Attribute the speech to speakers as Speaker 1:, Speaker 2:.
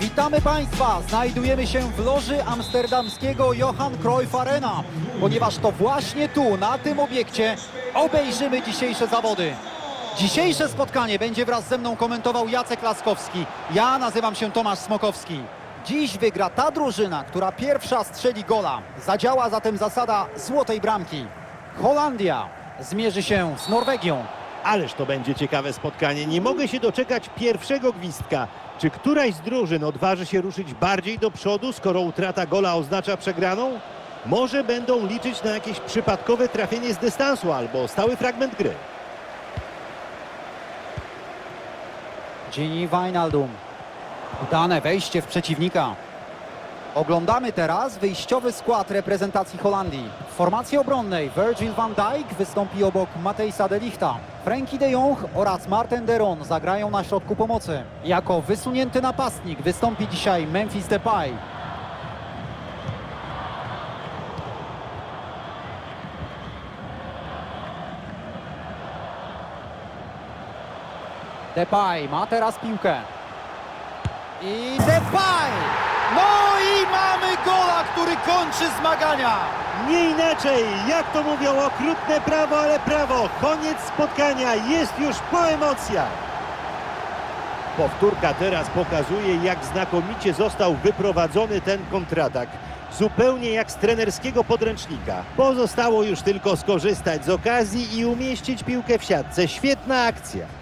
Speaker 1: Witamy Państwa! Znajdujemy się w loży amsterdamskiego Johan Cruyff Arena, ponieważ to właśnie tu, na tym obiekcie, obejrzymy dzisiejsze zawody. Dzisiejsze spotkanie będzie wraz ze mną komentował Jacek Laskowski. Ja nazywam się Tomasz Smokowski. Dziś wygra ta drużyna, która pierwsza strzeli gola. Zadziała zatem zasada złotej bramki. Holandia zmierzy się z Norwegią.
Speaker 2: Ależ to będzie ciekawe spotkanie. Nie mogę się doczekać pierwszego gwizdka. Czy któraś z drużyn odważy się ruszyć bardziej do przodu, skoro utrata gola oznacza przegraną? Może będą liczyć na jakieś przypadkowe trafienie z dystansu albo stały fragment gry.
Speaker 1: Gini Wijnaldum. Udane wejście w przeciwnika. Oglądamy teraz wyjściowy skład reprezentacji Holandii. W formacji obronnej Virgil van Dijk wystąpi obok Matejsa de Lichta. Frenkie de Jong oraz Marten de Ron zagrają na środku pomocy. Jako wysunięty napastnik wystąpi dzisiaj Memphis Depay. Depay ma teraz piłkę. I Depay! No kończy zmagania.
Speaker 2: Nie inaczej, jak to mówią, okrutne prawo, ale prawo. Koniec spotkania, jest już po emocjach. Powtórka teraz pokazuje, jak znakomicie został wyprowadzony ten kontratak. Zupełnie jak z trenerskiego podręcznika. Pozostało już tylko skorzystać z okazji i umieścić piłkę w siatce. Świetna akcja.